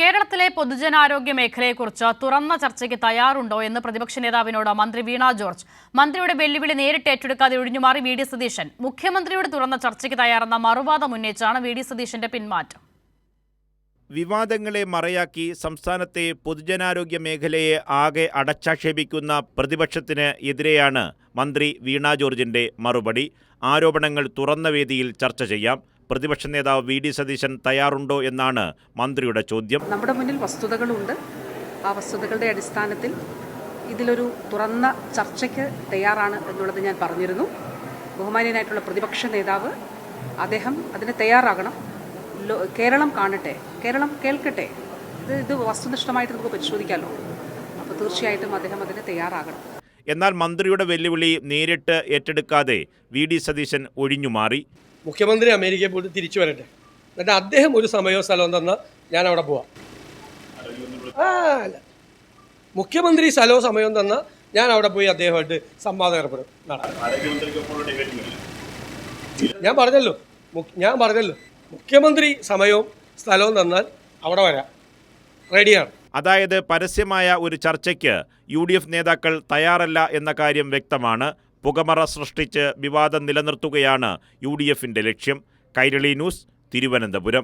കേരളത്തിലെ പൊതുജനാരോഗ്യ മേഖലയെക്കുറിച്ച് തുറന്ന ചർച്ചയ്ക്ക് തയ്യാറുണ്ടോ എന്ന് പ്രതിപക്ഷ നേതാവിനോട് മന്ത്രി വീണ ജോർജ്. മന്ത്രിയുടെ വെല്ലുവിളി നേരിട്ട് ഏറ്റെടുക്കാതെ ഒഴിഞ്ഞുമാറി വി ഡി സതീശൻ. മുഖ്യമന്ത്രിയോട് തുറന്ന ചർച്ചയ്ക്ക് തയ്യാറെന്ന മറുവാദം ഉന്നയിച്ചാണ് വി ഡി സതീശന്റെ പിന്മാറ്റം. വിവാദങ്ങളെ മറയാക്കി സംസ്ഥാനത്തെ പൊതുജനാരോഗ്യ മേഖലയെ ആകെ അടച്ചാക്ഷേപിക്കുന്ന പ്രതിപക്ഷത്തിന് എതിരെയാണ് മന്ത്രി വീണ ജോർജിന്റെ മറുപടി. ആരോപണങ്ങൾ തുറന്ന വേദിയിൽ ചർച്ച ചെയ്യാം. പ്രതിപക്ഷ നേതാവ് വി ഡി സതീശൻ തയ്യാറുണ്ടോ എന്നാണ് മന്ത്രിയുടെ ചോദ്യം. നമ്മുടെ മുന്നിൽ വസ്തുതകളുണ്ട്. ആ വസ്തുതകളുടെ അടിസ്ഥാനത്തിൽ ഇതിലൊരു തുറന്ന ചർച്ചയ്ക്ക് തയ്യാറാണ് എന്നുള്ളത് ഞാൻ പറഞ്ഞിരുന്നു. ബഹുമാനീയനായിട്ടുള്ള പ്രതിപക്ഷ നേതാവ് അദ്ദേഹം അതിന് തയ്യാറാകണം. കേരളം കാണട്ടെ കേരളം കേൾക്കട്ടെ. ഇത് ഇത് വസ്തുനിഷ്ഠമായിട്ട് നമുക്ക് പരിശോധിക്കാമല്ലോ അപ്പോൾ തീർച്ചയായിട്ടും അദ്ദേഹം അതിന് തയ്യാറാകണം. എന്നാൽ മന്ത്രിയുടെ വെല്ലുവിളി നേരിട്ട് ഏറ്റെടുക്കാതെ വി ഡി സതീശൻ ഒഴിഞ്ഞുമാറി. മുഖ്യമന്ത്രി അമേരിക്കയിൽ പോയിട്ട് തിരിച്ചു വരട്ടെ. എന്നിട്ട് അദ്ദേഹം ഒരു സമയവും സ്ഥലവും തന്നാൽ ഞാൻ അവിടെ പോവാം. ആ അല്ല. മുഖ്യമന്ത്രി സ്ഥലവും സമയവും തന്നാൽ ഞാൻ അവിടെ പോയി അദ്ദേഹമായിട്ട് സംവാദം ഏർപ്പെടും ഞാൻ പറഞ്ഞല്ലോ. ഞാൻ പറഞ്ഞല്ലോ. മുഖ്യമന്ത്രി സമയവും സ്ഥലവും തന്നാൽ അവിടെ വരാം. റെഡിയാണ്. അതായത് പരസ്യമായ ഒരു ചർച്ചയ്ക്ക് യു നേതാക്കൾ തയ്യാറല്ല എന്ന കാര്യം വ്യക്തമാണ്. പുകമറ സൃഷ്ടിച്ച് വിവാദം നിലനിർത്തുകയാണ് യു ഡി എഫിന്റെ ലക്ഷ്യം. കൈരളി ന്യൂസ് തിരുവനന്തപുരം.